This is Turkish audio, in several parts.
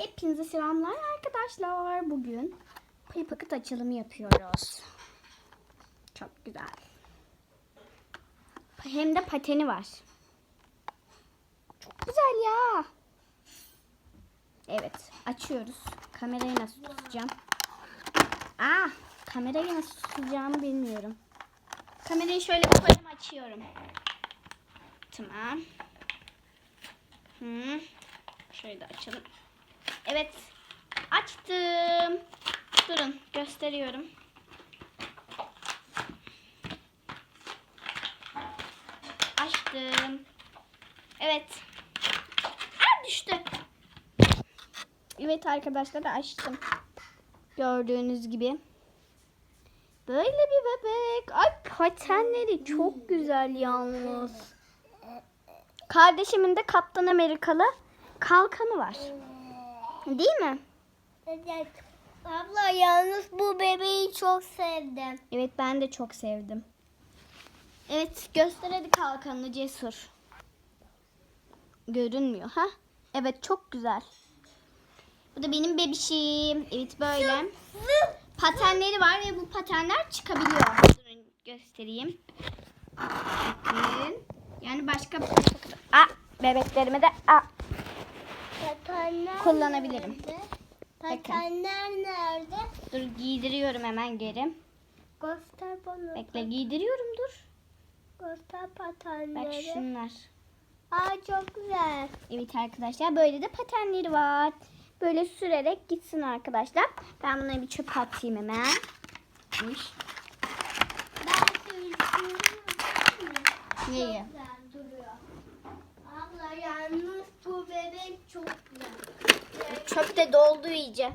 Hepinize selamlar arkadaşlar. Bugün payı paket açılımı yapıyoruz. Çok güzel. Hem de pateni var. Çok güzel ya. Evet açıyoruz. Kamerayı nasıl tutacağım? Aa, kamerayı nasıl tutacağımı bilmiyorum. Kamerayı şöyle koyayım açıyorum. Tamam. Hı. Şöyle de açalım. Evet. Açtım. Durun gösteriyorum. Açtım. Evet. Aa, düştü. Evet arkadaşlar açtım. Gördüğünüz gibi. Böyle bir bebek. Ay patenleri çok güzel yalnız. Kardeşimin de Kaptan Amerikalı kalkanı var. Değil mi? Evet. Abla yalnız bu bebeği çok sevdim. Evet ben de çok sevdim. Evet göster hadi kalkanını cesur. Görünmüyor ha? Evet çok güzel. Bu da benim bebişim. Evet böyle. Patenleri var ve bu patenler çıkabiliyor. Durun göstereyim. Bakın. Yani başka Aa, bebeklerime de aa, Patenler Kullanabilirim. nerede? Patenler nerede? dur giydiriyorum hemen geri. Göster bana. Bekle giydiriyorum dur. Göster Bak patenleri. şunlar. Aa çok güzel. Evet arkadaşlar böyle de patenleri var. Böyle sürerek gitsin arkadaşlar. Ben bunları bir çöpe atayım hemen. Uy, Ben sürüyorum. Neyi? Abla yalnız bu bebek çok güzel. Çöp de doldu iyice.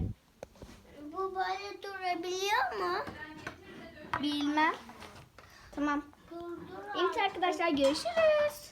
Bu böyle durabiliyor mu? Bilmem. Tamam. Durdur. Evet arkadaşlar görüşürüz.